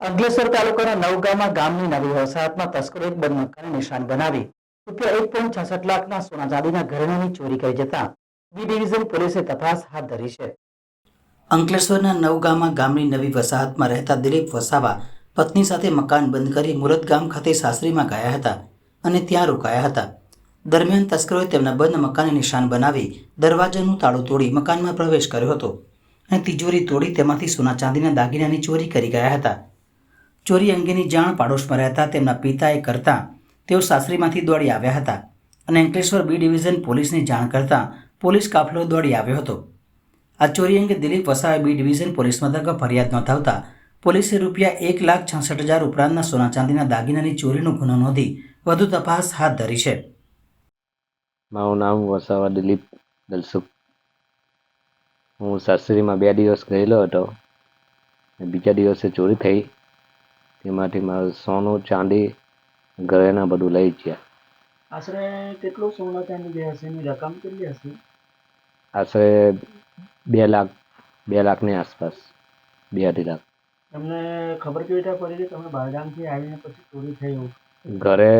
અંકલેશ્વર તાલુકાના નવગામા ગામની નવી વસાહતમાં તસ્કરો એક બંધ નિશાન બનાવી રૂપિયા એક પોઈન્ટ છસઠ લાખના સોના ચાંદીના ઘરેણાની ચોરી કરી જતા બી ડિવિઝન પોલીસે તપાસ હાથ ધરી છે. અંકલેશ્વરના નવગામા ગામની નવી વસાહતમાં રહેતા દિલીપ વસાવા પત્ની સાથે મકાન બંધ કરી મુરત ગામ ખાતે સાસરીમાં ગયા હતા અને ત્યાં રોકાયા હતા. દરમિયાન તસ્કરોએ તેમના બંધ મકાનને નિશાન બનાવી દરવાજાનું તાળું તોડી મકાનમાં પ્રવેશ કર્યો હતો અને તિજોરી તોડી તેમાંથી સોના ચાંદીના દાગીનાની ચોરી કરી ગયા હતા. ચોરી અંગેની જાણ પાડોશમાં રહેતા તેમના પિતાએ કરતાં તેઓ સાસરીમાંથી દોડી આવ્યા હતા અને અંકલેશ્વર બી ડિવિઝન પોલીસને જાણ કરતાં પોલીસ કાફલો દોડી આવ્યો હતો. આ ચોરી અંગે Dilip Vasave B division police મથકે ફરિયાદ નોંધાવતા પોલીસે રૂપિયા એક લાખ છાસઠ હજાર ઉપરાંતના સોના ચાંદીના દાગીનાની ચોરીનો ગુનો નોંધી વધુ તપાસ હાથ ધરી છે. મારું નામ વસાવા દિલીપ દલસુખ. હું સાસરીમાં બે દિવસ ગયેલો હતો બીજા દિવસે ચોરી થઈ. તેમાંથી મારું સોનું ચાંદી ઘરેના બધું લઈ ગયા. આશરે કેટલું સોના ચાંદી જે હશે? એની રકમ કેટલી હશે? આશરે બે લાખ બે લાખની આસપાસ બે અઢી લાખ. તમને ખબર કેવી રીતે પડી કે તમે બહારગામથી આવીને પછી ચોરી થઈ ઘરે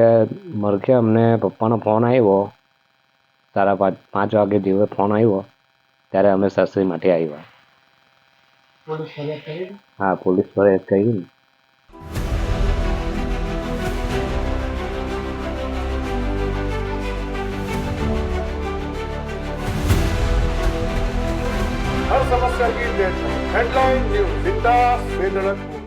મરકે અમને પપ્પાનો ફોન આવ્યો. સાડા પાંચ પાંચ વાગે જેવો ફોન આવ્યો ત્યારે અમે સાસરી માટે આવ્યા હા પોલીસ ફરિયાદ કરી ને. Headline news બિંદાસ બેધડક